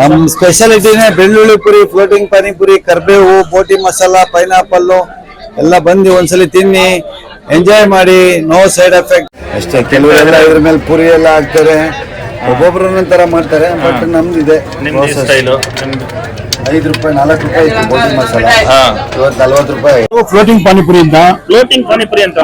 ನಮ್ ಸ್ಪೆಷಾಲಿಟಿನೇ ಬೆಳ್ಳುಳ್ಳಿ ಪುರಿ ಫ್ಲೋಟಿಂಗ್ ಪಾನಿಪುರಿ ಕರ್ಬೇವು ಬೋಟಿ ಮಸಾಲ ಪೈನಾಪಲ್ ಎಲ್ಲ ಬಂದು ಒಂದ್ಸಲಿ ತಿನ್ನಿ ಎಂಜಾಯ್ ಮಾಡಿ ನೋ ಸೈಡ್ ಎಫೆಕ್ಟ್ ಅಷ್ಟೇ ಕೆಲವರೆಲ್ಲ ಇದ್ರ ಮೇಲೆ ಪುರಿ ಎಲ್ಲ ಹಾಕ್ತಾರೆ. ಒಬ್ಬೊಬ್ರು ತರ ಮಾಡ್ತಾರೆ ಬಟ್ ನಮ್ದು ಇದೆ. ಐದು ರೂಪಾಯಿ ನಾಲ್ಕು ರೂಪಾಯಿ ಇತ್ತು ಬೋಟಿ ಮಸಾಲ. ಇವತ್ತು ನಲ್ವತ್ತು ರೂಪಾಯಿ. ಫ್ಲೋಟಿಂಗ್ ಪಾನಿಪುರಿ ಅಂತ. ಫ್ಲೋಟಿಂಗ್ ಪಾನಿಪುರಿ ಅಂತ.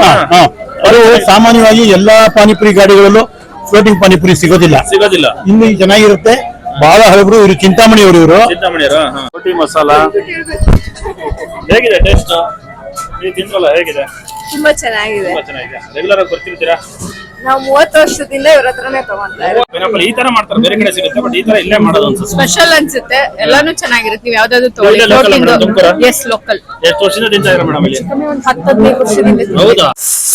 ಅದು ಸಾಮಾನ್ಯವಾಗಿ ಎಲ್ಲಾ ಪಾನಿಪುರಿ ಗಾಡಿಗಳಲ್ಲೂ ಫ್ಲೋಟಿಂಗ್ ಪಾನಿಪುರಿ ಸಿಗೋದಿಲ್ಲ. ಸಿಗೋದಿಲ್ಲ. ಇಲ್ಲಿ ಚೆನ್ನಾಗಿರುತ್ತೆ. ಬಹಳ ಹಳಬರು ಇವರು ಚಿಂತಾಮಣಿ ಅವರು ಇವರು ಚಿಂತಾಮಣಿ ರೋಟಿ ಮಸಾಲ. ಹೇಗಿದೆ ಟೇಸ್ಟ್ ನೀವು ತಿಂದ್ರಲ್ಲ ಹೇಗಿದೆ? ತುಂಬಾ ಚೆನ್ನಾಗಿದೆ. ತುಂಬಾ ಚೆನ್ನಾಗಿದೆ. ರೆಗ್ಯುಲರ್ ಆಗಿ ಬರ್ತಿರ್ತೀರಾ? ನಾವು ಮೂವತ್ತು ವರ್ಷದಿಂದ ಇವ್ರ ಹತ್ರನೇ ತಗೊಂತಾ ಇರೋದು. ಈ ತರ ಮಾಡ್ತಾರೆ ಬೇರೆ ಕಡೆ ಸಿಗುತ್ತೆ ಬಟ್ ಈ ತರ ಇಲ್ಲೇ ಮಾಡೋದು ಅನ್ಸುತ್ತೆ. ಸ್ಪೆಷಲ್ ಅನ್ಸುತ್ತೆ. ಎಲ್ಲಾನು ಚೆನ್ನಾಗಿರುತ್ತೆ. ನೀವು ಯಾವ್ದಾದ್ರು ಇಲ್ಲೇ local ಆ madam, ತುಮಕೂರಾ? ಎಸ್ ಲೋಕಲ್ ಎಷ್ಟು ವರ್ಷದಿಂದ ತಿಂತಾ ಇದ್ದೀರಾ ಮೇಡಮ್ ಇಲ್ಲಿ? ಹತ್ತು ಹದಿನೈದು ವರ್ಷದಿಂದ ಹೌದಾ?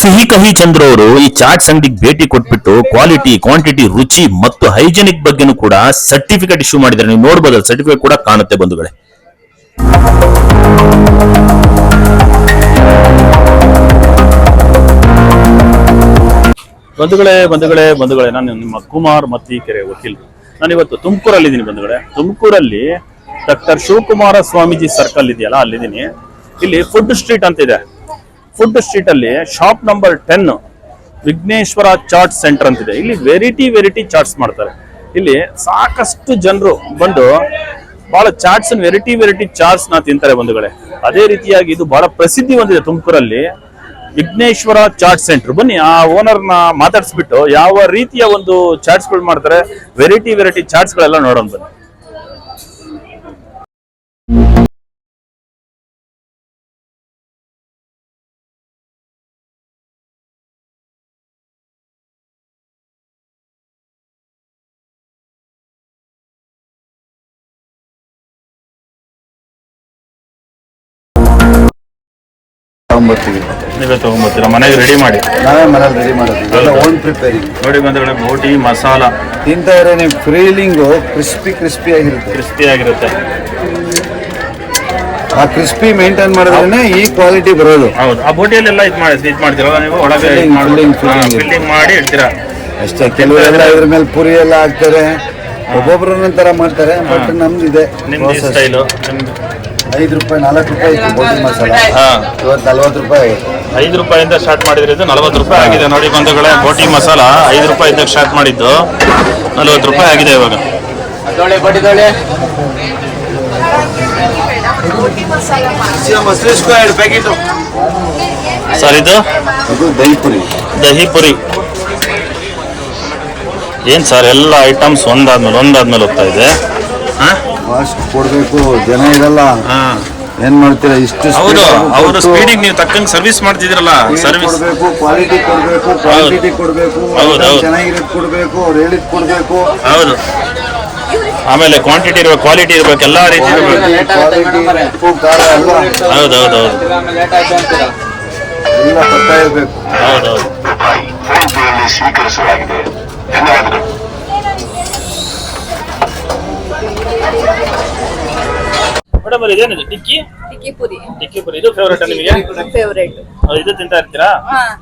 ಸಿಹಿ ಕಹಿ ಚಂದ್ರ ಅವರು ಈ ಚಾಟ್ ಅಂಗಡಿಗೆ ಭೇಟಿ ಕೊಟ್ಬಿಟ್ಟು ಕ್ವಾಲಿಟಿ ಕ್ವಾಂಟಿಟಿ ರುಚಿ ಮತ್ತು ಹೈಜೆನಿಕ್ ಬಗ್ಗೆನೂ ಕೂಡ ಸರ್ಟಿಫಿಕೇಟ್ ಇಶ್ಯೂ ಮಾಡಿದ್ದಾರೆ. ನೀವು ನೋಡಬಹುದು ಸರ್ಟಿಫಿಕೇಟ್ ಕೂಡ ಕಾಣುತ್ತೆ ಬಂಧುಗಳೇ. ಬಂಧುಗಳೇ ಬಂಧುಗಳೇ ಬಂಧುಗಳೇ, ನಾನು ನಿಮ್ಮ ಕುಮಾರ್ ಮತ್ತಿಕೆರೆ ವಕೀಲ್. ನಾನು ಇವತ್ತು ತುಮಕೂರಲ್ಲಿ ಇದ್ದೀನಿ ಬಂಧುಗಳೇ. ತುಮಕೂರಲ್ಲಿ ಡಾಕ್ಟರ್ ಶಿವಕುಮಾರ ಸ್ವಾಮೀಜಿ ಸರ್ಕಲ್ ಇದೆಯಲ್ಲ, ಅಲ್ಲಿದ್ದೀನಿ. ಇಲ್ಲಿ ಫುಡ್ ಸ್ಟ್ರೀಟ್ ಅಂತ ಇದೆ ಫುಡ್ ಸ್ಟ್ರೀಟ್ ಅಲ್ಲಿ shop number ten Vighneshwara chaat centre ಅಂತಿದೆ. ಇಲ್ಲಿ ವೆರೈಟಿ ವೆರೈಟಿ ಚಾಟ್ಸ್ ಮಾಡ್ತಾರೆ. ಇಲ್ಲಿ ಸಾಕಷ್ಟು ಜನರು ಬಂದು ಬಹಳ ಚಾಟ್ಸ್ ವೆರೈಟಿ ವೆರೈಟಿ ಚಾಟ್ಸ್ನ ತಿಂತಾರೆ ಬಂಧುಗಳೇ. ಅದೇ ರೀತಿಯಾಗಿ ಇದು ಬಹಳ ಪ್ರಸಿದ್ಧಿ ಹೊಂದಿದೆ ತುಮಕೂರಲ್ಲಿ. ವಿಘ್ನೇಶ್ವರ ಚಾಟ್ ಸೆಂಟರ್. ಬನ್ನಿ, ಆ ಓನರ್ನ ಮಾತಾಡ್ಸ್ಬಿಟ್ಟು ಯಾವ ರೀತಿಯ ಒಂದು ಚಾಟ್ಸ್ಗಳು ಮಾಡ್ತಾರೆ, ವೆರೈಟಿ ವೆರೈಟಿ ಚಾಟ್ಸ್ ಗಳೆಲ್ಲ ನೋಡೋಣ ಬನ್ನಿ. ತಗೊಂಬರ್ತೀವಿ. ನೀವೇ ತಗೊಂಡ್ಬರ್ತೀರಾ ಮನೆಗೆ ರೆಡಿ ಮಾಡಿ. ನಾವೇ ಮನೇಲಿ ರೆಡಿ ಮಾಡೋದು. ಓನ್ ಪ್ರಿಪೇರಿಂಗ್ ನೋಡಿ ಬಂದ್ರೆ ಬೋಟಿ ಮಸಾಲ. ತಿಂತಾ ಇದ್ರೆ ನೀವು ಫ್ರೀಲಿಂಗು ಕ್ರಿಸ್ಪಿ ಕ್ರಿಸ್ಪಿ ಆಗಿರುತ್ತೆ. ಕ್ರಿಸ್ಪಿ ಆಗಿರುತ್ತೆ. ಆ ಕ್ರಿಸ್ಪಿ ಮೇಂಟೈನ್ ಮಾಡಿದ್ರೆ ಈ ಕ್ವಾಲಿಟಿ ಬರೋದು. ಹೌದು. ಆ ಬೋಟಿಯಲ್ಲೆಲ್ಲ ಇದು ಮಾಡಿ ಇದು ಮಾಡ್ತೀರಲ್ಲ ನೀವು? ಒಳಗೆ Filling, filling, filling. ಫಿಲ್ಲಿಂಗ್ ಮಾಡಿ ಇಡ್ತೀರಾ? ಅಷ್ಟೇ ಕೆಲವರೆಲ್ಲ ಇದ್ರ ಮೇಲೆ ಪುರಿ ಎಲ್ಲ ಹಾಕ್ತಾರೆ. ಒಬ್ಬೊಬ್ರು ಒಂಥರ ತರ ಮಾಡ್ತಾರೆ ಬಟ್ ನಮ್ದು ಇದೆ ನಿಮ್ದು process. ಸ್ಟೈಲು ನಿಮ್ದು? ಐದು ರೂಪಾಯಿ ನಾಲ್ಕು ರೂಪಾಯಿ ಇತ್ತು ಬೋಟಿ ಮಸಾಲ. ಹಾಂ ಇವತ್ತು ನಲ್ವತ್ತು ರೂಪಾಯಿ ಐದು ರೂಪಾಯಿಂದ ಸ್ಟಾರ್ಟ್ ಮಾಡಿದ್ರೆ ಇದು ನಲವತ್ತು ರೂಪಾಯಿ ಆಗಿದೆ. ನೋಡಿ ಬಂಧುಗಳೇ ಬೋಟಿ ಮಸಾಲ ಐದು ರೂಪಾಯಿಂದ ಸ್ಟಾರ್ಟ್ ಮಾಡಿದ್ದು. ನಲವತ್ತು ರೂಪಾಯಿ ಆಗಿದೆ ಇವಾಗ. ಸರ್ ಇದು? ಇದು ದಹಿ ಪುರಿ. ದಹಿ ಪುರಿ. ಏನ್ ಸರ್ ಎಲ್ಲ ಐಟಮ್ಸ್ ಒಂದಾದ್ಮೇಲೆ ಒಂದಾದ್ಮೇಲೆ ಹೋಗ್ತಾ ಇದೆ ಹಾ? ಫಾಸ್ಟ್ ಕೊಡಬೇಕು ಜನ ಇರಲ್ಲ ಹಾ. ಏನ್ ಮಾಡ್ತೀರಾ ಇಷ್ಟು ಹೌದು ಅವರು ಸ್ಪೀಡಿಗೆ ನೀವು ತಕ್ಕಂಗೆ ಸರ್ವಿಸ್ ಮಾಡ್ತಿದ್ದೀರಲ್ಲ ಸರ್ವಿಸ್ ಕೊಡ್ಬೇಕು ಕ್ವಾಲಿಟಿ ಕೊಡ್ಬೇಕು ಕ್ವಾಂಟಿಟಿ ಕೊಡ್ಬೇಕು ಹೌದು, ಹೌದು. ಚೆನ್ನಾಗಿರೋದು ಕೊಡ್ಬೇಕು ಅವ್ರು ಹೇಳಿದ್ ಕೊಡ್ಬೇಕು ಹೌದು ಆಮೇಲೆ ಕ್ವಾಂಟಿಟಿ ಇರ್ಬೇಕು ಕ್ವಾಲಿಟಿ ಇರ್ಬೇಕು ಎಲ್ಲಾ ರೀತಿ ಇರ್ಬೇಕು ಕ್ವಾಲಿಟಿ ಉಪ್ಪು ಖಾರ ಎಲ್ಲ ಹೌದು ಹೌದು ಹೌದು ಎಲ್ಲ ಪಕ್ಕ ಇರ್ಬೇಕು ಹೌದು ಹೌದು ಮೇಡಮ್ ಇದೇನಿದೆ? ಟಿಕ್ಕಿ? ಟಿಕ್ಕಿ ಪುರಿ. ಟಿಕ್ಕಿ ಪುರಿ. ಇದು ಫೇವ್ರೇಟ್ ನಿಮಗೆ? ಫೇವ್ರೇಟ್ ಇದು ತಿಂತಾ ಇರ್ತೀರಾ?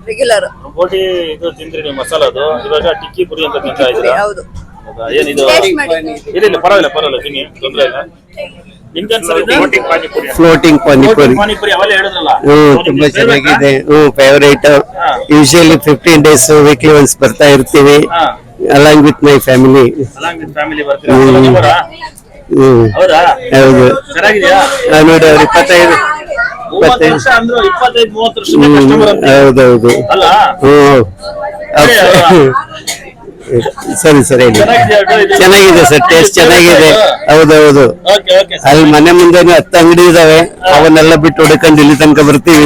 ರೆಗ್ಯುಲರ್ ಬೋಟಿ ಇದು ತಿಂದ್ರಿ ನೀವು ಮಸಾಲದು ಇವಾಗ ಟಿಕ್ಕಿ ಪುರಿ ಅಂತ ತಿಂತಾ ಇದ್ರಿ ಇದ್ದೀರಾ? ಹೌದು? ಏನಿದು? ಇಲ್ಲ ಇಲ್ಲ ಪರವಾಗಿಲ್ಲ ಪರವಾಗಿಲ್ಲ ತಿನ್ನಿ ತೊಂದ್ರೆ ಇಲ್ಲ. ಫ್ಲೋಟಿಂಗ್ ಪಾನಿಪುರಿ. ಹ್ಮ್ ತುಂಬಾ ಚೆನ್ನಾಗಿದೆ. ಹ್ಮ್ favourite. Usually fifteen days weekly once ಬರ್ತಾ ಇರ್ತೀವಿ. Along with my family along with family ಬರ್ತೀರಾ? ಹ್ಮ್. ಹೌದಾ? ನೋಡಿ ಅವ್ರು ಇಪ್ಪತ್ತೈದು. ಇಪ್ಪತ್ತೈದು. ಹೌದೌದು. ಹ್ಮ್ ಸರಿ, ಸರಿ ಸರಿ ಹೇಳಿ? ಚೆನ್ನಾಗಿದೆ ಸರ್ ಟೇಸ್ಟ್ ಚೆನ್ನಾಗಿದೆ. ಹೌದೌದು. Okay okay sir. ಅಲ್ಲಿ ಮನೆ ಮುಂದೆ ಹತ್ತ ಅಂಗಡಿ ಇದಾವೆ. ಅವನ್ನೆಲ್ಲ ಬಿಟ್ಟು ಹುಡುಕೊಂಡು ಇಲ್ಲಿ ತನಕ ಬರ್ತೀವಿ.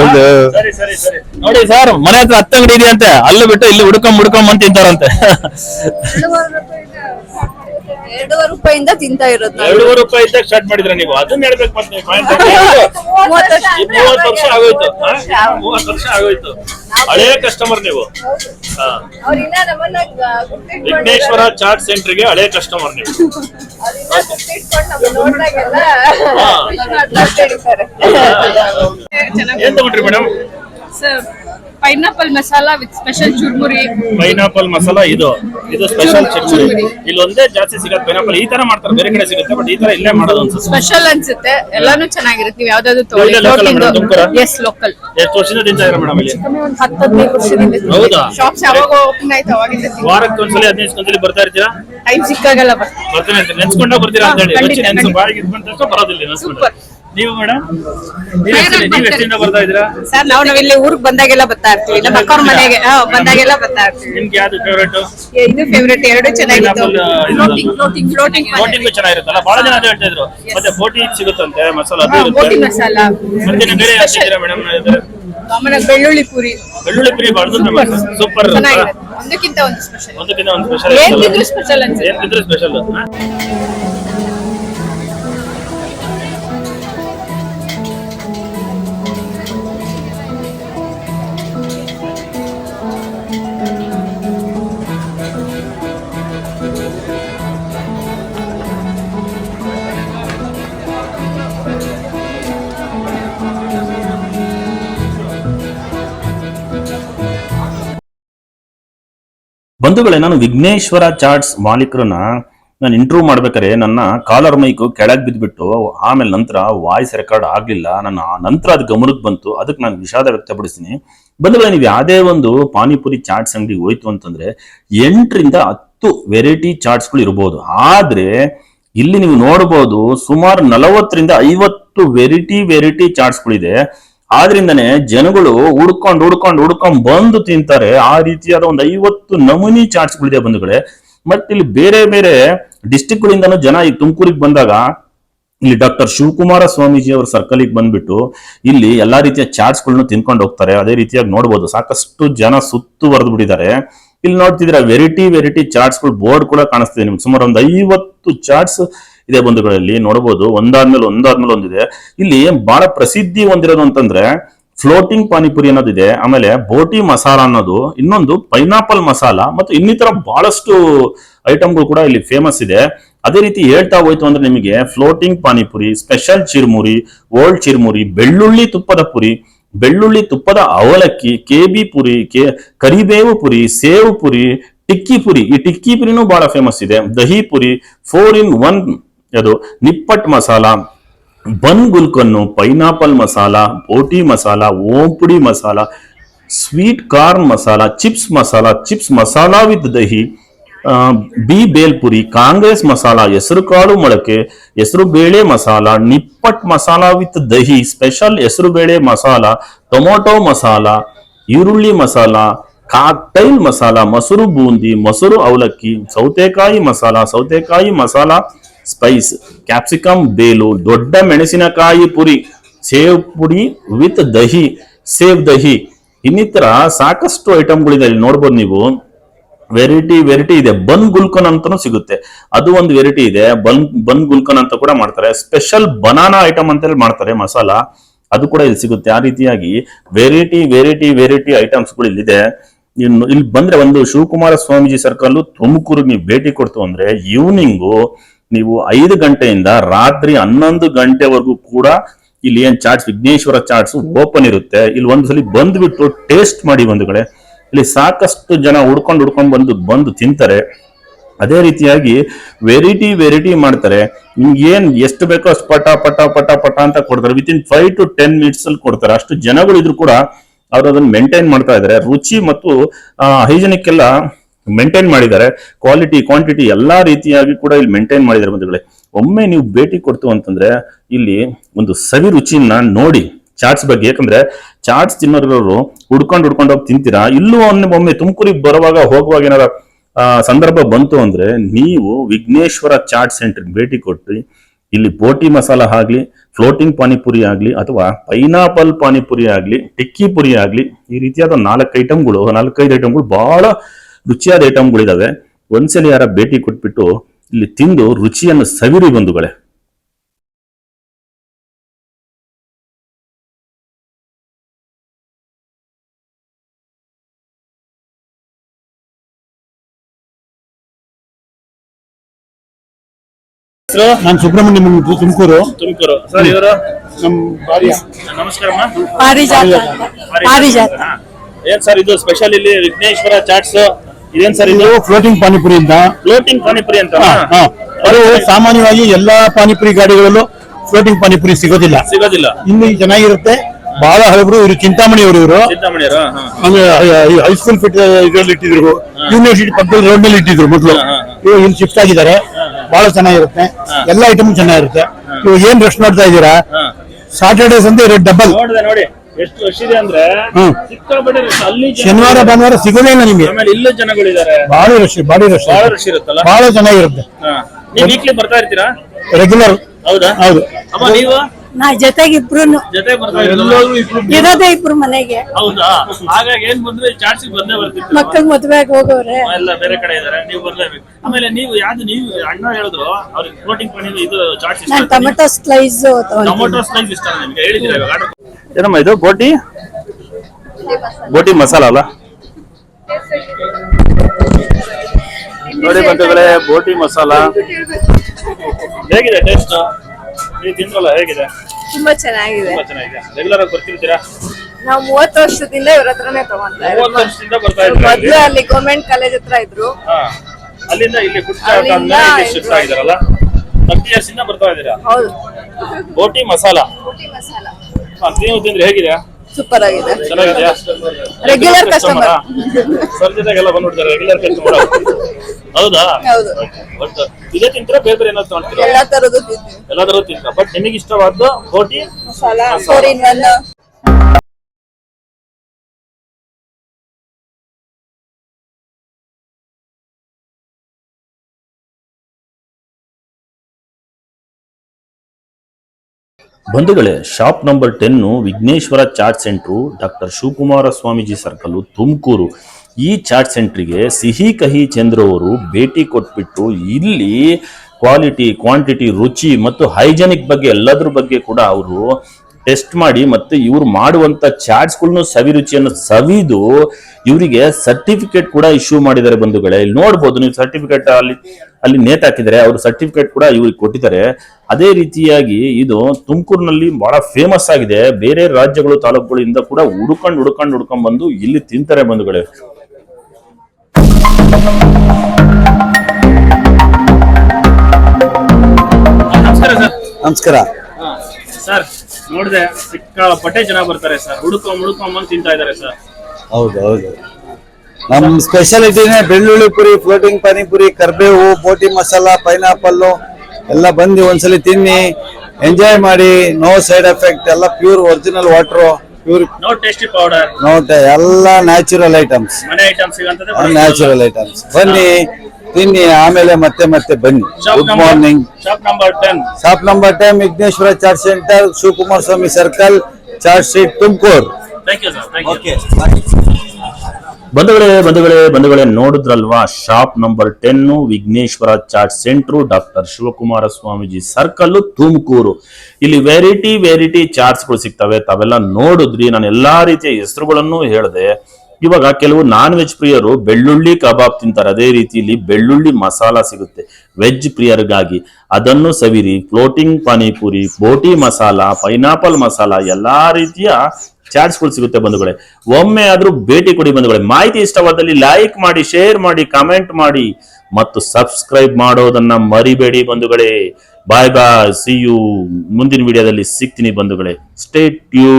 ಹೌದು. ನೋಡಿ ಸರ್ ಮನೆ ಹತ್ರ ಹತ್ತು ಅಂಗಡಿ ಇದೆಯಂತೆ. ಅಲ್ಲಿ ಬಿಟ್ಟು ಇಲ್ಲಿ ಹುಡುಕೊಂಡ್ ಹುಡ್ಕೊಂಡ್ ಬಂದ್ ತಿಂತಾರಂತೆ. ಎರಡೂವರೆ ರೂಪಾಯಿಂದ ತಿಂತಾ ಇರೋದು ನಾವು ಎರಡೂವರೆ ರೂಪಾಯಿ ಇದ್ದಾಗ ಸ್ಟಾರ್ಟ್ ಮಾಡಿದ್ರ ನೀವು ಅದನ್ನ ಹೇಳ್ಬೇಕು ಮತ್ತೆ ನೀವು point ಆಗಿ. ಮೂವತ್ತು ವರ್ಷ ಆಗೋಯ್ತು ಹಾ? ಮೂವತ್ತು ವರ್ಷ ಆಗೋಯ್ತು ಹಳೇ ಕಸ್ಟಮರ್ ನೀವು ಹಾ. ಅವ್ರಿನ್ನ ನಮ್ಮನ್ನ ಗ- ಗುರ್ತಿಟ್ಕೊಂಡು- ವಿಘ್ನೇಶ್ವರ ಚಾಟ್ ಸೆಂಟರ್ಗೆ ಹಳೆ ಕಸ್ಟಮರ್ ನೀವು ಎಂತ ಗುರ್ತಿಟ್ಕೊಂಡು ನಮ್ಮನ್ನ ನೋಡ್ದಾಗೆಲ್ಲ ಹಾ. ಮಾತಾಡ್ತಿರ್ತಾರೆ. ಏನ್ ತಗೊಂಡ್ರಿ madam sir pineapple masala with special churmuri pineapple masala ಇದು ಇದು ಸ್ಪೆಷಲ್ ಚುರ್ಮುರಿ ಇಲ್ಲಿ ಒಂದೇ ಜಾಸ್ತಿ ಸಿಗತ್ತೆ ಪೈನಾಪಲ್ ಈ ತರ ಮಾಡ್ತಾರೆ ಬೇರೆ ಕಡೆ ಸಿಗುತ್ತೆ ಬಟ್ ಈ ತರ ಇಲ್ಲೇ ಮಾಡೋದು ಅನ್ಸುತ್ತೆ. ಸ್ಪೆಷಲ್ ಅನ್ಸುತ್ತೆ ಎಲ್ಲಾನು ಚೆನ್ನಾಗಿರುತ್ತೆ ನೀವು ಯಾವ್ದಾದ್ರು ಆ ಎಸ್ ಲೋಕಲ್ ಎಷ್ಟು ವರ್ಷದಿಂದ ತಿಂತಾ ಮೇಡಂ ಮೇಡಮ್ ಇಲ್ಲಿ? ಒಂದು ಹತ್ತು ಹದಿನೈದು ವರ್ಷದಿಂದ ಹೌದಾ? ಶಾಪ್ಸ್ ಯಾವಾಗ ಓಪನ್ ಆಯ್ತು ಅವಾಗಿಂದ ವಾರಕ್ಕೆ ಒಂದ್ಸಲಿ ಹದಿನೈದು ಒಂದ್ಸಲಿ ಬರ್ತಾ ಇರ್ತೀರಾ? ಟೈಮ್ ಸಿಕ್ಕಾಗಲ್ಲ ಬರ್ತೀನಿ ನೆನ್ಸ್ಕೊಂಡಾಗ ಬರ್ತೀರಾ ಅಂತ ಹೇಳಿ. ಬಾಯಿಗೆ ಇದ್ ಬಂದ ತಕ್ಷಣ ಬರೋದಿಲ್ಲ ನೆನ್ಸ್ಕೊಂಡು. ನೀವು ಮೇಡಮ್? ನೀವ್ ನೀವು. ಎಷ್ಟಿಂದ ಬರ್ತಾ ಇದ್ದೀರಾ? ಸರ್ ನಾವು ನಾವಿಲ್ಲಿ ಊರಿಗೆ ಬಂದಾಗೆಲ್ಲ ಬರ್ತಾ ಇರ್ತೀವಿ. ನಮ್ಮ ಅಕ್ಕವ್ರ ಮನೆಗೆ ಹಾ, ಬಂದಾಗೆಲ್ಲ ಬರ್ತಾ ಇರ್ತೀವಿ. ನಿಮ್ಗೆ ಯಾವ್ದು ಫೇವರೇಟ್ ಇದು ಫೇವ್ರೇಟ್ ಎರಡು ಚೆನ್ನಾಗಿತ್ತು. ಫ್ಲೋಟಿಂಗ್ ಫ್ಲೋಟಿಂಗ್ ಫ್ಲೋಟಿಂಗ್ ಬೋಟಿಂಗ್ ಚೆನ್ನಾಗಿರುತ್ತಲ್ಲ? ಬಹಳ ಜನ ಅದೇ ಹೇಳ್ತಾ ಇದ್ರು. ಮತ್ತೆ ಬೋಟಿ ಸಿಗುತ್ತಂತೆ ಮಸಾಲ ಅದು ಬೋಟಿ ಇರುತ್ತೆ. ಮಸಾಲ. ಮತ್ತೆ ನೀವು ಬೇರೆ. ಮೇಡಮ್ ಆಮೇಲೆ ಬೆಳ್ಳುಳ್ಳಿ ಪೂರಿ. ಬೆಳ್ಳುಳ್ಳಿ ಪುರಿ ಬಳ್ದು ಸೂಪರ್ ಚೆನ್ನಾಗಿದೆ ಒಂದಕ್ಕಿಂತ ಒಂದು ಸ್ಪೆಷಲ್ ಒಂದಕ್ಕಿಂತ ಒಂದು ಸ್ಪೆಷಲ್ ಏನ್ ತಿಂದ್ರು ಸ್ಪೆಷಲ್ ಅನ್ಸುತ್ತೆ. ಏನ್ ತಿಂದ್ರೆ ಸ್ಪೆಷಲ್ ಬಂಧುಗಳೇ ನಾನು ವಿಘ್ನೇಶ್ವರ ಚಾಟ್ಸ್ ಮಾಲೀಕರನ್ನ ನಾನು ಇಂಟರ್ವ್ಯೂ ಮಾಡ್ಬೇಕಾದ್ರೆ ನನ್ನ ಕಾಲರ್ ಮೈಕ್ ಕೆಳಗೆ ಬಿದ್ದುಬಿಟ್ಟು ಆಮೇಲೆ ನಂತರ ವಾಯ್ಸ್ ರೆಕಾರ್ಡ್ ಆಗಲಿಲ್ಲ. ನನ್ನ ನಂತರ ಅದು ಗಮನಕ್ಕೆ ಬಂತು. ಅದಕ್ಕೆ ನಾನು ವಿಷಾದ ವ್ಯಕ್ತಪಡಿಸ್ತೀನಿ. ಬಂಧುಗಳೇ ನೀವು ಯಾವುದೇ ಒಂದು ಪಾನಿಪುರಿ ಚಾಟ್ಸ್ ಅಂಗಡಿಗೆ ಹೋಯ್ತು ಅಂತಂದ್ರೆ ಎಂಟರಿಂದ ಹತ್ತು ವೆರೈಟಿ ಚಾಟ್ಸ್ಗಳು ಇರಬಹುದು ಆದ್ರೆ ಇಲ್ಲಿ ನೀವು ನೋಡಬಹುದು ಸುಮಾರು ನಲವತ್ತರಿಂದ ಐವತ್ತು ವೆರೈಟಿ ವೆರೈಟಿ ಚಾಟ್ಸ್ಗಳಿದೆ ಆದ್ರಿಂದನೇ ಜನಗಳು ಹುಡ್ಕೊಂಡು ಹುಡ್ಕೊಂಡು ಹುಡ್ಕೊಂಡು ಬಂದು ತಿಂತಾರೆ. ಆ ರೀತಿಯಾದ ಒಂದು ಐವತ್ತು ನಮೂನಿ ಚಾಟ್ಸ್ಗಳಿದೆ ಬಂಧುಗಳೇ. ಮತ್ತೆ ಇಲ್ಲಿ ಬೇರೆ ಬೇರೆ ಡಿಸ್ಟಿಕ್ ಗಳಿಂದನೂ ಜನ ಈ ತುಮಕೂರಿಗೆ ಬಂದಾಗ, ಇಲ್ಲಿ ಡಾಕ್ಟರ್ ಶಿವಕುಮಾರ ಸ್ವಾಮೀಜಿ ಅವರ ಸರ್ಕಲ್ಗೆ ಬಂದ್ಬಿಟ್ಟು ಇಲ್ಲಿ ಎಲ್ಲಾ ರೀತಿಯ ಚಾಟ್ಸ್ಗಳನ್ನು ತಿನ್ಕೊಂಡು ಹೋಗ್ತಾರೆ. ಅದೇ ರೀತಿಯಾಗಿ ನೋಡ್ಬೋದು, ಸಾಕಷ್ಟು ಜನ ಸುತ್ತುವರೆದು ಬಿಟ್ಟಿದ್ದಾರೆ. ಇಲ್ಲಿ ನೋಡ್ತಿದ್ರೆ ವೆರೈಟಿ ವೆರೈಟಿ ಚಾಟ್ಸ್ಗಳು ಬೋರ್ಡ್ ಕೂಡ ಕಾಣಿಸ್ತಿದೆ ನಿಮ್ಗೆ. ಸುಮಾರು ಒಂದು ಐವತ್ತು ಚಾಟ್ಸ್ ಇದೆ ಬಂಧುಗಳಲ್ಲಿ, ನೋಡಬಹುದು, ಒಂದಾದ್ಮೇಲೆ ಒಂದಾದ್ಮೇಲೆ ಒಂದಿದೆ. ಇಲ್ಲಿ ಬಹಳ ಪ್ರಸಿದ್ಧಿ ಹೊಂದಿರೋದು ಅಂತಂದ್ರೆ ಫ್ಲೋಟಿಂಗ್ ಪಾನಿಪುರಿ ಅನ್ನೋದಿದೆ, ಆಮೇಲೆ ಬೋಟಿ ಮಸಾಲ ಅನ್ನೋದು, ಇನ್ನೊಂದು ಪೈನಾಪಲ್ ಮಸಾಲ ಮತ್ತು ಇನ್ನಿತರ ಬಹಳಷ್ಟು ಐಟಮ್ಗಳು ಕೂಡ ಇಲ್ಲಿ ಫೇಮಸ್ ಇದೆ. ಅದೇ ರೀತಿ ಹೇಳ್ತಾ ಹೋಯ್ತು ಅಂದ್ರೆ ನಿಮಗೆ floating panipuri special churmuri old churmuri, ಬೆಳ್ಳುಳ್ಳಿ ತುಪ್ಪದ ಪುರಿ, ಬೆಳ್ಳುಳ್ಳಿ ತುಪ್ಪದ ಅವಲಕ್ಕಿ ಕೆಬಿ ಪುರಿ, ಕೆ, ಕರಿಬೇವು ಪುರಿ, ಸೇವು ಪುರಿ, ಟಿಕ್ಕಿ ಪುರಿ. ಈ ಟಿಕ್ಕಿ ಪುರಿನೂ ಬಹಳ ಫೇಮಸ್ ಇದೆ. Dahi puri four in one ಅದು ನಿಪ್ಪಟ್ ಮಸಾಲ, ಬನ್ ಗುಲ್ಕನ್ನು, ಪೈನಾಪಲ್ ಮಸಾಲ, ಬೋಟಿ masala, ಓಂಪುಡಿ masala, sweet corn masala, chips masala chips masala with dahi B bhelpuri, Congress masala, ಹೆಸರು ಕಾಳು ಮೊಳಕೆ, ಹೆಸರು ಬೇಳೆ ಮಸಾಲ, ನಿಪ್ಪಟ್ ಮಸಾಲ ವಿತ್ ದಹಿ, ಸ್ಪೆಷಲ್ ಹೆಸರು ಬೇಳೆ ಮಸಾಲ, ಟೊಮೊಟೊ ಮಸಾಲ, ಈರುಳ್ಳಿ ಮಸಾಲ, ಕಾಕ್ಟೈಲ್ ಮಸಾಲ, ಮೊಸರು ಬೂಂದಿ, ಮೊಸರು ಅವಲಕ್ಕಿ, ಸೌತೆಕಾಯಿ ಮಸಾಲ ಸೌತೆಕಾಯಿ ಮಸಾಲ ಸ್ಪೈಸ್. ಕ್ಯಾಪ್ಸಿಕಮ್ ಬೇಲು, ದೊಡ್ಡ ಮೆಣಸಿನಕಾಯಿ ಪುರಿ, ಸೇವ್ ಪುಡಿ ವಿತ್ ದಹಿ, ಸೇವ್ ದಹಿ. ಇನ್ನಿತರ ಸಾಕಷ್ಟು ಐಟಮ್ಗಳಿದೆ ಇಲ್ಲಿ ನೋಡ್ಬೋದು ನೀವು. ವೆರೈಟಿ ವೆರೈಟಿ ಇದೆ. ಬನ್ ಗುಲ್ಕನ್ ಅಂತಾನು ಸಿಗುತ್ತೆ. ಅದು ಒಂದು ವೆರೈಟಿ ಇದೆ. ಬನ್ ಬನ್ ಗುಲ್ಕನ್ ಅಂತ ಕೂಡ ಮಾಡ್ತಾರೆ. ಸ್ಪೆಷಲ್ ಬನಾನಾ ಐಟಮ್ ಅಂತೇಳಿ ಮಾಡ್ತಾರೆ ಮಸಾಲ. ಅದು ಕೂಡ ಇಲ್ಲಿ ಸಿಗುತ್ತೆ. ಆ ರೀತಿಯಾಗಿ ವೆರೈಟಿ ವೆರೈಟಿ ವೆರೈಟಿ ಐಟಮ್ಸ್ಗಳು ಇಲ್ಲಿದೆ. ಇನ್ನು ಇಲ್ಲಿ ಬಂದ್ರೆ ಒಂದು ಶಿವಕುಮಾರ ಸ್ವಾಮೀಜಿ ಸರ್ಕಲ್ ತುಮಕೂರು ನೀವು ಭೇಟಿ ಕೊಡ್ತು ಅಂದ್ರೆ ಈವ್ನಿಂಗು ನೀವು ಐದು ಗಂಟೆಯಿಂದ ರಾತ್ರಿ ಹನ್ನೊಂದು ಗಂಟೆವರೆಗೂ ಕೂಡ ಇಲ್ಲಿ ಏನ್ ಚಾಟ್ಸ್, ವಿಘ್ನೇಶ್ವರ ಚಾಟ್ಸ್ ಓಪನ್ ಇರುತ್ತೆ. ಇಲ್ಲಿ ಒಂದ್ಸಲಿ ಬಂದ್ಬಿಟ್ಟು ಟೇಸ್ಟ್ ಮಾಡಿ ಬಂಧುಗಳೇ. ಇಲ್ಲಿ ಸಾಕಷ್ಟು ಜನ ಹುಡ್ಕೊಂಡು ಹುಡ್ಕೊಂಡು ಬಂದು ಬಂದು ತಿಂತಾರೆ. ಅದೇ ರೀತಿಯಾಗಿ ವೆರೈಟಿ ವೆರೈಟಿ ಮಾಡ್ತಾರೆ. ನಿಮ್ಗೆ ಏನ್ ಎಷ್ಟು ಬೇಕೋ ಅಷ್ಟು ಪಟ ಪಟ ಪಟ ಪಟ ಅಂತ ಕೊಡ್ತಾರೆ. Within five to ten minutes ಅಲ್ಲಿ ಕೊಡ್ತಾರೆ. ಅಷ್ಟು ಜನಗಳು ಇದ್ರು ಕೂಡ ಅವ್ರು ಅದನ್ನ ಮೇಂಟೈನ್ ಮಾಡ್ತಾ ಇದ್ದಾರೆ. ರುಚಿ ಮತ್ತು ಹೈಜಿನಿಕ್ ಎಲ್ಲ ಮೇಂಟೈನ್ ಮಾಡಿದ್ದಾರೆ. ಕ್ವಾಲಿಟಿ ಕ್ವಾಂಟಿಟಿ ಎಲ್ಲಾ ರೀತಿಯಾಗಿ ಕೂಡ ಇಲ್ಲಿ ಮೇಂಟೈನ್ ಮಾಡಿದ್ದಾರೆ ಬಂಧುಗಳೇ. ಒಮ್ಮೆ ನೀವು ಭೇಟಿ ಕೊಡ್ತು ಅಂತಂದ್ರೆ ಇಲ್ಲಿ ಒಂದು ಸವಿ ರುಚಿನ ನೋಡಿ, ಚಾಟ್ಸ್ ಬಗ್ಗೆ. ಯಾಕಂದ್ರೆ ಚಾಟ್ಸ್ ತಿನ್ನೋರು ಹುಡ್ಕೊಂಡು ಹುಡ್ಕೊಂಡು ಹೋಗಿ ತಿಂತೀರಾ? ಇಲ್ಲೂ ಒಮ್ಮೆ ಒಮ್ಮೆ ತುಮಕೂರಿಗೆ ಬರುವಾಗ ಹೋಗುವಾಗ ಏನಾರ ಸಂದರ್ಭ ಬಂತು ಅಂದ್ರೆ ನೀವು ವಿಘ್ನೇಶ್ವರ ಚಾಟ್ ಸೆಂಟರ್ ಭೇಟಿ ಕೊಟ್ಟು ಇಲ್ಲಿ ಬೋಟಿ ಮಸಾಲ ಆಗ್ಲಿ, ಫ್ಲೋಟಿಂಗ್ ಪಾನಿಪುರಿ ಆಗ್ಲಿ, ಅಥವಾ ಪೈನಾಪಲ್ ಪಾನಿಪುರಿ ಆಗ್ಲಿ, ಟಿಕ್ಕಿ ಪುರಿ ಆಗ್ಲಿ, ಈ ರೀತಿಯಾದ ನಾಲ್ಕು ಐಟಮ್ಗಳು ನಾಲ್ಕೈದು ಐಟಮ್ಗಳು ಬಹಳ ರುಚಿಯಾದ ಐಟಮ್ಗಳಿದಾವೆ ಒಂದ್ಸಲಿ ಯಾರ ಭೇಟಿ ಕೊಟ್ಬಿಟ್ಟು ಇಲ್ಲಿ ತಿಂದು ರುಚಿಯನ್ನು ಸವಿರಿ ಬಂಧುಗಳೇ. ನಾನು ಸುಬ್ರಹ್ಮಣ್ಯ ತುಮಕೂರು. ತುಮಕೂರು. ಸರ್ ಇವರು? ನಮ್ಮ ಭಾರ್ಯ. ನಮಸ್ಕಾರಮ್ಮ ಪಾರಿಜಾತ. ಪಾರಿಜಾತ. ಏನ್ ಸರ್ ಇದು ಸ್ಪೆಷಲ್ ಇಲ್ಲಿ ವಿಘ್ನೇಶ್ವರ ಚಾಟ್ಸ್? ಇದೇನ್ ಸರ್ ಇದು? ಫ್ಲೋಟಿಂಗ್ ಪಾನಿಪುರಿ ಅಂತ ಫ್ಲೋಟಿಂಗ್ ಪಾನಿಪುರಿ ಅಂತ. ಅದು ಸಾಮಾನ್ಯವಾಗಿ ಎಲ್ಲಾ ಪಾನಿಪುರಿ ಗಾಡಿಗಳಲ್ಲೂ ಫ್ಲೋಟಿಂಗ್ ಪಾನಿಪುರಿ ಸಿಗೋದಿಲ್ಲ. ಸಿಗೋದಿಲ್ಲ. ಇಲ್ಲಿ ಚೆನ್ನಾಗಿರುತ್ತೆ. ಬಹಳ ಹಳಬರು ಇವರು ಚಿಂತಾಮಣಿ ಅವರು ಇವರು ಹಾ ಹೈಸ್ಕೂಲ್ ಫಿಟ್ ಇದ್ರಲ್ಲಿ ಇಟ್ಟಿದ್ರು. ಯೂನಿವರ್ಸಿಟಿ ಪಕ್ಕದಲ್ಲಿ ರೋಡ್ ಮೇಲೆ ಇಟ್ಟಿದ್ರು ಮೊದಲು. ಇವಾಗ ಇಲ್ಲಿ ಶಿಫ್ಟ್ ಆಗಿದ್ದಾರೆ. ಬಹಳ ಚೆನ್ನಾಗಿರುತ್ತೆ. ಎಲ್ಲ ಐಟಮ್ ಚೆನ್ನಾಗಿರುತ್ತೆ. ಇವಾಗ ಏನ್ ರೆಸ್ಟ್ ಮಾಡ್ತಾ ಇದ್ದೀರಾ? ಸಾಟರ್ಡೇಸ್ ಅಂತ ರೆಡ್ ಡಬಲ್ ನೋಡಿ. ಎಷ್ಟು ವರ್ಷ ಇದೆ ಅಂದ್ರೆ ಹ್ಮ್. ಸಿಕ್ಕಾಪಟ್ಟೆ rush. ಅಲ್ಲಿ ಜನ- ಶನಿವಾರ ಭಾನುವಾರ ಸಿಗೋದೇ ಇಲ್ಲ ನಿಮ್ಗೆ. ಆಮೇಲೆ ಇಲ್ಲೂ ಜನಗಳಿದ್ದಾರೆ. ಬಾಳ ರಶ್ ಬಾಡಿ ರಶ್ ಬಹಳ ರಶ್ ಇರುತ್ತಲ್ಲ? ಬಹಳ ಚೆನ್ನಾಗಿರುತ್ತೆ ಹಾ. ನೀವ್ ವೀಕ್ಲಿ ಬರ್ತಾ ಇರ್ತೀರಾ? ರೆಗ್ಯುಲರ್ ಹೌದಾ? ಹೌದು. ಅಮ್ಮ ನೀವು? ನಾ ಜೊತೆಗೆ ಇಬ್ರು ಜೊತೆ ಬರ್ತಾ ಇರೋದು? ಇರೋದೇ ಇಬ್ರು ಮನೆಗೆ. ಹೌದಾ? ಹಾಗಾಗಿ ಏನ್ ಬಂದ್ರೆ ಬಂದೇ ಬರ್ತಿತ್ತು ಮಕ್ಕಳ ಮದ್ವೆ ಆಗಿ ಹೋಗೋರೆ ಎಲ್ಲ ಬೇರೆ ಕಡೆ ಇದಾರೆ ನೀವು ಬರ್ಲೇಬೇಕು. ಆಮೇಲೆ ನೀವು ಯಾವ್ದು ನೀವು ಅಣ್ಣ ಹೇಳಿದ್ರು ಅವ್ರಿಗೆ ಪನ್ನೀರ್ ಇದು ಇಷ್ಟ ನಾನ್ ಟೊಮೆಟೊ ಸ್ಲೈಸ್ ಟೊಮೊಟೊ ಸ್ಲೈಸ್ ಇಷ್ಟ ನಿಮ್ಗೆ ಹೇಳಿದ್ದೀರಾ ಇವಾಗ? ಆರ್ಡರ್ ಏನಮ್ಮ ಇದು? ಬೋಟಿ ಬೋಟಿ ಮಸಾಲ ಅಲ್ಲ? ನೋಡಿ ಬಂಧುಗಳೇ ಬೋಟಿ ಮಸಾಲ. ಹೇಗಿದೆ ಟೇಸ್ಟ್ ನೀವು ತಿಂದ್ರಲ್ಲ ಹೇಗಿದೆ? ತುಂಬಾ ಚೆನ್ನಾಗಿದೆ. ತುಂಬಾ ಚೆನ್ನಾಗಿದೆ. ರೆಗ್ಯುಲರ್ ಆಗಿ ಬರ್ತಿರ್ತೀರಾ? ನಾವು ಮೂವತ್ತು ವರ್ಷದಿಂದ ಇವ್ರ ಹತ್ರನೇ ತಗೊಂತ ಮೂವತ್ತು ವರ್ಷದಿಂದ ಬರ್ತಾ ಮೊದ್ಲು ಇದ್ದೀರಾ ಅಲ್ಲಿ ಗೌರ್ಮೆಂಟ್ ಕಾಲೇಜ್ ಹತ್ರ ಇದ್ರು. ಹಾ. ಅಲ್ಲಿಂದ ಇಲ್ಲಿ ಅಲ್ಲಿಂದ ಇಲ್ಲಿ ಶಿಫ್ಟ್ ಆಗಿದಾರಲ್ಲ? ಥರ್ಟಿ ಇಯರ್ಸ್ ಇಂದ ಬರ್ತಾ ಇದ್ದೀರಾ? ಹೌದು. ಬೋಟಿ ಮಸಾಲಾ? ಬೋಟಿ ಮಸಾಲ. ಹಾ, ನೀವು ತಿಂದ್ರೆ ಹೇಗಿದೆ? ಸೂಪರ್ ಆಗಿದೆ ಚೆನ್ನಾಗಿದೆಯಾ ರೆಗ್ಯುಲರ್ ಕಸ್ಟಮರ್ ಸರ್ ಜೊತೆಗೆಲ್ಲ ಬಂದ್ಬಿಡ್ತಾರೆ ರೆಗ್ಯುಲರ್ ಕಸ್ಟಮರ್ ಹೌದಾ? ಹೌದು. ಬಟ್ ಇದೇ ತಿಂತೀರಾ ಬೇರೆ ಬೇರೆ ಏನಾದ್ರು ತಗೊಳ್ತೀರಾ? ಎಲ್ಲಾ ತರದ್ದು ತಿಂತೀವಿ. ತಿಂತೀರಾ? ಬಟ್ ನಿಮಗೆ ಇಷ್ಟವಾದ್ದು ಬೋಟಿ ಮಸಾಲ ಫೋರ್ ಇನ್ ಒನ್ ಬಂಧುಗಳೇ shop number ten Vighneshwara chaat centre doctor Shivakumara Swamiji circle Tumakuru. ಈ ಚಾಟ್ ಸೆಂಟ್ರಿಗೆ ಸಿಹಿ ಕಹಿ ಚಂದ್ರ ಅವರು ಭೇಟಿ ಕೊಟ್ಬಿಟ್ಟು ಇಲ್ಲಿ ಕ್ವಾಲಿಟಿ ಕ್ವಾಂಟಿಟಿ ರುಚಿ ಮತ್ತು ಹೈಜೆನಿಕ್ ಬಗ್ಗೆ ಎಲ್ಲದ್ರ ಬಗ್ಗೆ ಕೂಡ ಅವರು ಟೆಸ್ಟ್ ಮಾಡಿ ಮತ್ತು ಇವ್ರು ಚಾಟ್ಸ್ಗಳನ್ನು ಸವಿ ರುಚಿಯನ್ನು ಸವಿದು ಇವರಿಗೆ ಸರ್ಟಿಫಿಕೇಟ್ ಕೂಡ ಇಶ್ಯೂ ಮಾಡಿದ್ದಾರೆ ಬಂಧುಗಳೇ. ಇಲ್ಲಿ ನೋಡ್ಬೋದು ನೀವು ಸರ್ಟಿಫಿಕೇಟ್ ಅಲ್ಲಿ ಅಲ್ಲಿ ನೇತಾಕಿದ್ದಾರೆ ಅವರು ಸರ್ಟಿಫಿಕೇಟ್ ಕೂಡ ಇವ್ರಿಗೆ ಕೊಟ್ಟಿದ್ದಾರೆ. ಅದೇ ರೀತಿಯಾಗಿ ಇದು ತುಮಕೂರಿನಲ್ಲಿ ಬಹಳ ಫೇಮಸ್ ಆಗಿದೆ. ಬೇರೆ ರಾಜ್ಯಗಳು, ತಾಲೂಕುಗಳಿಂದ ಕೂಡ ಹುಡುಕೊಂಡು, ಹುಡ್ಕೊಂಡು, ಹುಡ್ಕೊಂಡ್ ಬಂದು ಇಲ್ಲಿ ತಿಂತಾರೆ ಬಂಧುಗಳೇ. ನಮಸ್ಕಾರ ಸರ್. ನಮಸ್ಕಾರ. ಸರ್ ನೋಡಿದೆ ಸಿಕ್ಕಾಪಟ್ಟೆ ಜನ ಬರ್ತಾರೆ ಸರ್. ಹುಡುಕೋ ಹುಡುಕೊಂಡ್ ತಿಂತಾ ಇದಾರೆ ಸರ್. ಹೌದು ಹೌದು. ನಮ್ ಸ್ಪೆಷಾಲಿಟಿನೇ ಬೆಳ್ಳುಳ್ಳಿ ಪುರಿ ಫ್ಲೋಟಿಂಗ್ ಪಾನಿಪುರಿ ಕರ್ಬೇವು ಬೋಟಿ ಮಸಾಲ ಪೈನಾಪಲ್ ಎಲ್ಲ ಬಂದು ಒಂದ್ಸಲಿ ತಿನ್ನಿ ಎಂಜಾಯ್ ಮಾಡಿ ನೋ ಸೈಡ್ ಎಫೆಕ್ಟ್ ಎಲ್ಲ pure original water pure no tasty powder not ಎಲ್ಲ ನ್ಯಾಚುರಲ್ ಐಟಮ್ಸ್ ಮನೆ ಐಟಮ್ಸ್ ಸಿಗಂತದೆ ನ್ಯಾಚುರಲ್ ಐಟಮ್ಸ್ ಬನ್ನಿ ತಿನ್ನಿ ಆಮೇಲೆ ಮತ್ತೆ ಮತ್ತೆ ಬನ್ನಿ. Good morning shop number ten shop number time Vighneshwara charge centre Shivakumar Swami circle charge sheet Tumakuru thank you sir thank you ಬಂಧುಗಳೇ ಬಂಧುಗಳೇ ಬಂಧುಗಳೇ, ನೋಡಿದ್ರಲ್ವಾ? Shop number ten Vighneshwara chaat centre, doctor Shivakumara Swamiji circle Tumakuru. ಇಲ್ಲಿ variety variety ಚಾಟ್ಸ್ಗಳು ಸಿಗ್ತವೆ. ತಾವೆಲ್ಲ ನೋಡಿದ್ರಿ. ನಾನು ಎಲ್ಲಾ ರೀತಿಯ ಹೆಸರುಗಳನ್ನು ಹೇಳಿದೆ. ಇವಾಗ ಕೆಲವು ನಾನ್ ವೆಜ್ ಪ್ರಿಯರು ಬೆಳ್ಳುಳ್ಳಿ ಕಬಾಬ್ ತಿಂತಾರೆ. ಅದೇ ರೀತಿಯಲ್ಲಿ ಬೆಳ್ಳುಳ್ಳಿ ಮಸಾಲ ಸಿಗುತ್ತೆ ವೆಜ್ ಪ್ರಿಯರಿಗಾಗಿ. ಅದನ್ನು ಸವಿರಿ. ಫ್ಲೋಟಿಂಗ್ ಪಾನಿಪುರಿ, ಬೋಟಿ ಮಸಾಲ, ಪೈನಾಪಲ್ ಮಸಾಲ, ಎಲ್ಲಾ ರೀತಿಯ ಚಾಟ್ಸ್ಗಳು ಸಿಗುತ್ತೆ ಬಂಧುಗಳೇ. ಒಮ್ಮೆ ಆದ್ರೂ ಭೇಟಿ ಕೊಡಿ ಬಂಧುಗಳೇ. ಮಾಹಿತಿ ಇಷ್ಟವಾದಲ್ಲಿ ಲೈಕ್ ಮಾಡಿ ಶೇರ್ ಮಾಡಿ ಕಮೆಂಟ್ ಮಾಡಿ ಮತ್ತು ಸಬ್ಸ್ಕ್ರೈಬ್ ಮಾಡೋದನ್ನ ಮರಿಬೇಡಿ ಬಂಧುಗಳೇ. ಬಾಯ್ ಬಾಯ್ ಸಿ ಯು ಮುಂದಿನ ವಿಡಿಯೋದಲ್ಲಿ ಸಿಗ್ತೀನಿ ಬಂಧುಗಳೇ. State you